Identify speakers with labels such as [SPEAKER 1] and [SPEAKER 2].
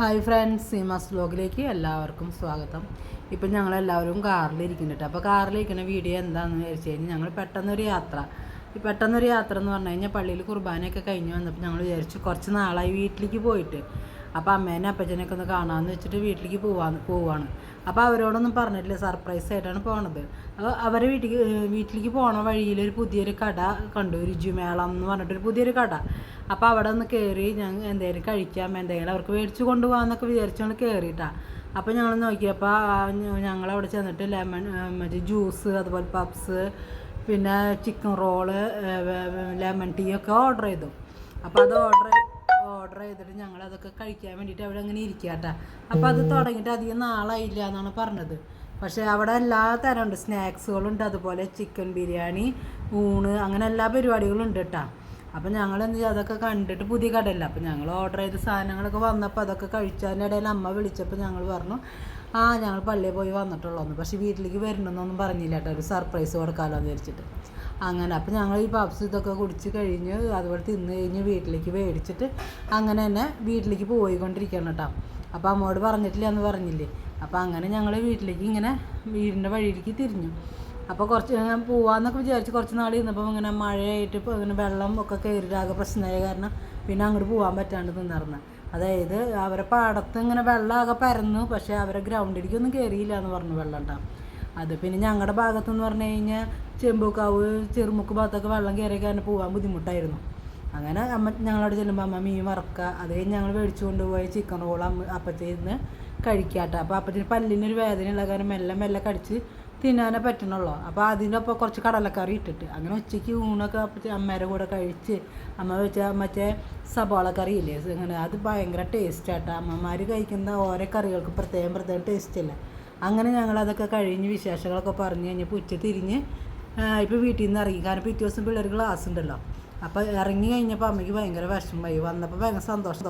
[SPEAKER 1] Hi friends Seemas വ്ലോഗിലേക്ക് എല്ലാവർക്കും സ്വാഗതം. ഇപ്പം ഞങ്ങളെല്ലാവരും കാറിലിരിക്കുന്നുണ്ട് അപ്പോൾ കാറിലിരിക്കുന്ന വീഡിയോ എന്താണെന്ന് വിചാരിച്ചു കഴിഞ്ഞാൽ ഞങ്ങൾ പെട്ടെന്നൊരു യാത്ര. ഈ പെട്ടെന്നൊരു യാത്ര എന്ന് പറഞ്ഞു കഴിഞ്ഞാൽ പള്ളിയിൽ കുർബാനയൊക്കെ കഴിഞ്ഞ് വന്നപ്പോൾ ഞങ്ങൾ വിചാരിച്ചു കുറച്ച് നാളായി വീട്ടിലേക്ക് പോയിട്ട്. അപ്പോൾ അമ്മേനെ അപ്പച്ചനെയൊക്കെ ഒന്ന് കാണാമെന്ന് വെച്ചിട്ട് വീട്ടിലേക്ക് പോവാന്ന് പോവാണ്. അപ്പോൾ അവരോടൊന്നും പറഞ്ഞിട്ടില്ല സർപ്രൈസ് ആയിട്ടാണ് പോണത്. അപ്പോൾ അവരെ വീട്ടിലേക്ക് വീട്ടിലേക്ക് പോണ വഴിയിൽ ഒരു പുതിയൊരു കട കണ്ടു രുചിമേളം എന്ന് പറഞ്ഞിട്ടൊരു പുതിയൊരു കട. അപ്പോൾ അവിടെ ഒന്ന് കയറി ഞങ്ങൾ എന്തെങ്കിലും കഴിക്കാം എന്തെങ്കിലും അവർക്ക് മേടിച്ച് കൊണ്ടുപോകാമെന്നൊക്കെ വിചാരിച്ചാണ് കയറിയിട്ടാണ് അപ്പോൾ ഞങ്ങൾ നോക്കിയപ്പോൾ ഞങ്ങളവിടെ ചെന്നിട്ട് ലെമൺ മറ്റേ ജ്യൂസ് അതുപോലെ പപ്സ് പിന്നെ ചിക്കൻ റോൾ ലെമൺ ടീ ഒക്കെ ഓർഡർ ചെയ്തു. അപ്പോൾ അത് ഓർഡർ ഓർഡർ ചെയ്തിട്ട് ഞങ്ങൾ അതൊക്കെ കഴിക്കാൻ വേണ്ടിയിട്ട് അവിടെ അങ്ങനെ ഇരിക്കാട്ടാ. അപ്പോൾ അത് തുടങ്ങിയിട്ട് അധികം നാളായില്ല എന്നാണ് പറഞ്ഞത്. പക്ഷേ അവിടെ എല്ലാ തരം ഉണ്ട് സ്നാക്സുകളുണ്ട്. അതുപോലെ ചിക്കൻ ബിരിയാണി ഊണ് അങ്ങനെ എല്ലാ പരിപാടികളും ഉണ്ട് കേട്ടോ അപ്പം ഞങ്ങൾ എന്ത് ചെയ്യും അതൊക്കെ കണ്ടിട്ട് പുതിയ കടയില്ല? അപ്പം ഞങ്ങൾ ഓർഡർ ചെയ്ത സാധനങ്ങളൊക്കെ വന്നപ്പോൾ അതൊക്കെ കഴിച്ചതിന്റെ ഇടയിൽ അമ്മ വിളിച്ചപ്പോൾ ഞങ്ങൾ പറഞ്ഞു ആ ഞങ്ങൾ പള്ളിയിൽ പോയി വന്നിട്ടുള്ളൂ. പക്ഷേ വീട്ടിലേക്ക് വരണമെന്നൊന്നും പറഞ്ഞില്ല കേട്ടോ ഒരു സർപ്രൈസ് കൊടുക്കാമല്ലോ എന്ന് വിചാരിച്ചിട്ട്. അങ്ങനെ. അപ്പം ഞങ്ങൾ ഈ പപ്സ് ഇതൊക്കെ കുടിച്ച് കഴിഞ്ഞ് അതുപോലെ തിന്ന് കഴിഞ്ഞ് വീട്ടിലേക്ക് മേടിച്ചിട്ട് അങ്ങനെ തന്നെ വീട്ടിലേക്ക് പോയിക്കൊണ്ടിരിക്കണം കേട്ടോ. അപ്പോൾ അമ്മോട് പറഞ്ഞിട്ടില്ല എന്ന് പറഞ്ഞില്ലേ? അപ്പോൾ അങ്ങനെ ഞങ്ങൾ വീട്ടിലേക്ക് ഇങ്ങനെ വീടിന്റെ വഴിയിലേക്ക് തിരിഞ്ഞു. അപ്പോൾ കുറച്ച് ഞാൻ പോവാന്നൊക്കെ വിചാരിച്ച് കുറച്ച് നാൾ ഇരുന്നപ്പോൾ ഇങ്ങനെ മഴയായിട്ട് ഇപ്പോൾ ഇങ്ങനെ വെള്ളം ഒക്കെ കയറിയിട്ടാകെ പ്രശ്നമായ കാരണം പിന്നെ അങ്ങോട്ട് പോകാൻ പറ്റാണ്ട് നിന്നിറന്ന് അതായത് അവരെ പാടത്ത് ഇങ്ങനെ വെള്ളമാകെ പരന്നു പക്ഷേ അവരെ ഗ്രൗണ്ടിലേക്കൊന്നും കയറിയില്ല എന്ന് പറഞ്ഞു വെള്ളം ഉണ്ടാവും അത് പിന്നെ ഞങ്ങളുടെ ഭാഗത്തെന്ന് പറഞ്ഞു കഴിഞ്ഞാൽ ചെമ്പൂക്കാവ് ചെറുമുക്ക് ഭാഗത്തൊക്കെ വെള്ളം കയറി കാരണം പോകാൻ ബുദ്ധിമുട്ടായിരുന്നു. അങ്ങനെ അമ്മ ഞങ്ങളവിടെ ചെല്ലുമ്പോൾ അമ്മ മീൻ വറക്കുക അത് കഴിഞ്ഞ് ഞങ്ങൾ മേടിച്ചു കൊണ്ടുപോയ ചിക്കൻ റോൾ അമ്മ അപ്പത്തേന്ന് കഴിക്കാട്ടോ. അപ്പോൾ അപ്പത്തിന് പല്ലിനൊരു വേദനയുള്ള കാരണം മെല്ലെ മെല്ലെ കടിച്ച് തിന്നാനേ പറ്റണുള്ളൂ. അപ്പോൾ അതിനൊപ്പം കുറച്ച് കടലക്കറി ഇട്ടിട്ട്. അങ്ങനെ ഉച്ചയ്ക്ക് ഊണൊക്കെ അപ്പത്തി അമ്മേരെ കൂടെ കഴിച്ച് അമ്മ വെച്ച മറ്റേ സബോള കറി ഇല്ലേ അങ്ങനെ അത് ഭയങ്കര ടേസ്റ്റാട്ടോ. അമ്മമാർ കഴിക്കുന്ന ഓരോ കറികൾക്ക് പ്രത്യേകം പ്രത്യേകം ടേസ്റ്റ് ഇല്ല അങ്ങനെ ഞങ്ങൾ അതൊക്കെ കഴിഞ്ഞ് വിശേഷങ്ങളൊക്കെ പറഞ്ഞു കഴിഞ്ഞപ്പോൾ ഉച്ച തിരിഞ്ഞ് ഇപ്പോൾ വീട്ടിൽ നിന്ന് ഇറങ്ങി. കാരണം പിറ്റേ ദിവസം പിള്ളേർ ക്ലാസ് ഉണ്ടല്ലോ. അപ്പോൾ ഇറങ്ങി കഴിഞ്ഞപ്പോൾ അമ്മയ്ക്ക് ഭയങ്കര വിഷമമായി. വന്നപ്പോൾ ഭയങ്കര സന്തോഷം.